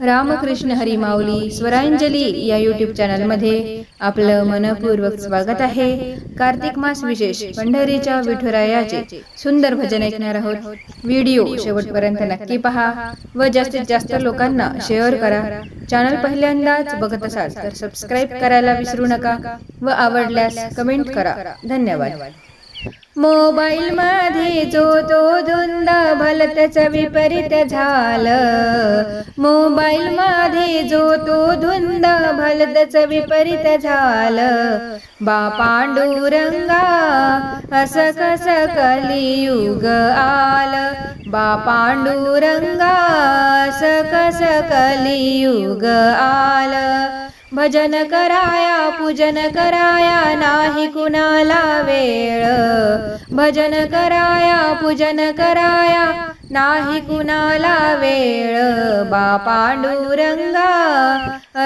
रामकृष्ण हरी माऊली स्वरांजली या यूट्यूब चॅनलमध्ये आपलं मनपूर्वक स्वागत आहे. कार्तिक मास विशेष पंढरीच्या विठुरायाचे सुंदर भजन ऐकणार आहोत. व्हिडिओ शेवटपर्यंत नक्की पहा व जास्तीत जास्त लोकांना शेअर करा. चॅनल पहिल्यांदाच बघत असाल तर सबस्क्राईब करायला विसरू नका व आवडल्यास कमेंट करा. धन्यवाद. मोबाईल मध्ये जो तो धुंद भलतच विपरीत झालं. मोबाईल मध्ये जो तो धुंद भलतच विपरीत झालं. बा पांडुरंगा असं कस कलियुग आलं? बा पांडुरंगा असं कस कलियुग आलं? भजन कराया पूजन कराया नाही कुणाला वेळ. भजन कराया पूजन कराया नाही कुणाला वेळ. बा पांडुरंगा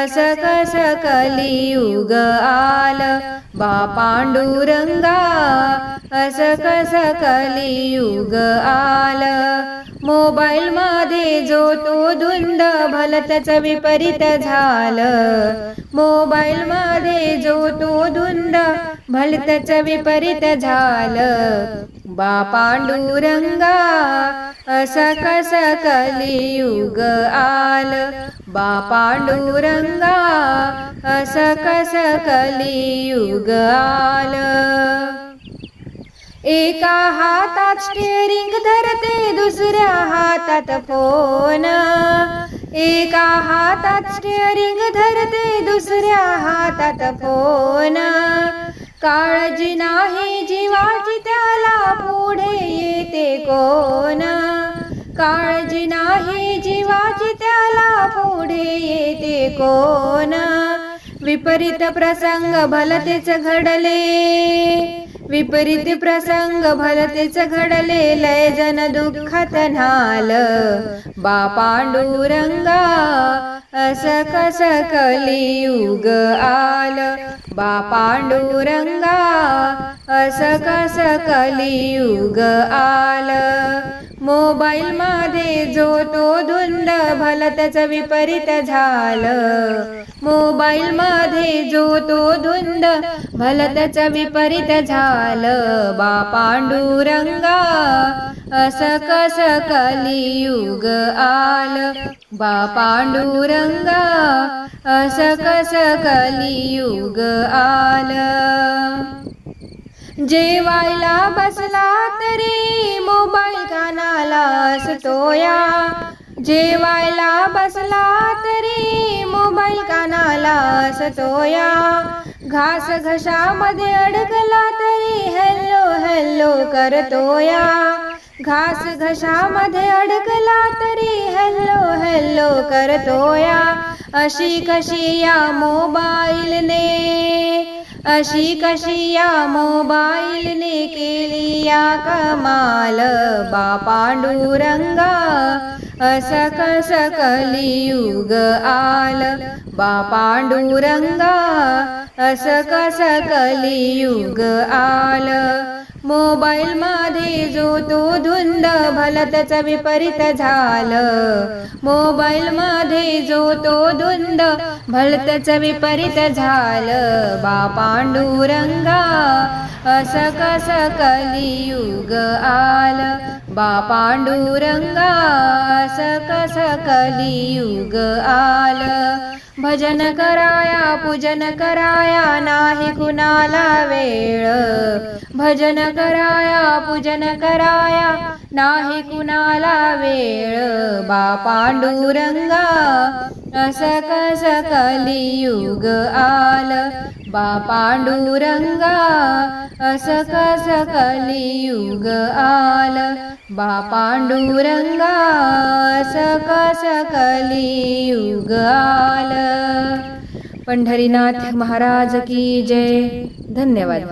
अस कस कलियुग आल. बा पांडुरंगा अस कस कलियुग आल. मोबाईल मध्ये जो तो धुंद भलतच विपरीत झालं. मोबाईल मध्ये जो तो धुंद भलतच विपरीत झालं. बा पांडुरंगा अस कस कलियुग आल. बा पांडुरंगा अस कस कलियुग आल. एका हातात स्टेरिंग धरते दुसऱ्या हातात फोन एका हातात स्टेरिंग धरते दुसऱ्या हातात फोन काळजी नाही जीवाची त्याला पुढे येते कोण? काळजी नाही जीवाची त्याला पुढे येते कोण? विपरीत प्रसंग भलतेच घडले. विपरीत प्रसंग भलतेच घडले लय जन दुःखात नाल बा पांडुरंगा अस कस कलियुग आल. बा पांडुरंगा अस कस कलियुग आल. मोबाईल मध्ये जो तो धुंद भलतच विपरीत झालं. मोबाईल मध्ये जो तो धुंद भलतच विपरीत झालं. बा पांडुरंगा अस कस कलियुग आल? बा पांडुरंगा अस कस कलियुग आल? जेवायला बसला तरी मोबाईल कानाला असतोया जेवायला बसला तरी मोबाईल कानाला असतोया घास घशामध्ये अडकला तरी हॅलो हॅलो करतोया. घास घशामध्ये अडकला तरी हॅलो हॅलो करतोया. अशी कशी या मोबाईलने अशी कशी या मोबाईलने केली या कमाल बा असं अस कस कलियुग आल. बा असं अस कस कलियुग आल. मोबाईल मध्ये जो तो धुंद भलतच विपरीत झालं. मोबाईल मध्ये जो तो धुंद भलतच विपरीत झालं. बा पांडुरंगा अस कस कलियुग आल। बा पांडुरंगा अस कलियुग आल। भजन कराया पूजन कराया नाही कुणाला वेळ। भजन कराया पूजन कराया नाही कुणाला वेळ बा पांडुरंगा. अस कस कलियुग आल बा पांडुरंगा. असक कस कलियुग आल बा पांडुरंगा. असक कस कलियुग आल. पंढरीनाथ महाराज की जय. धन्यवाद.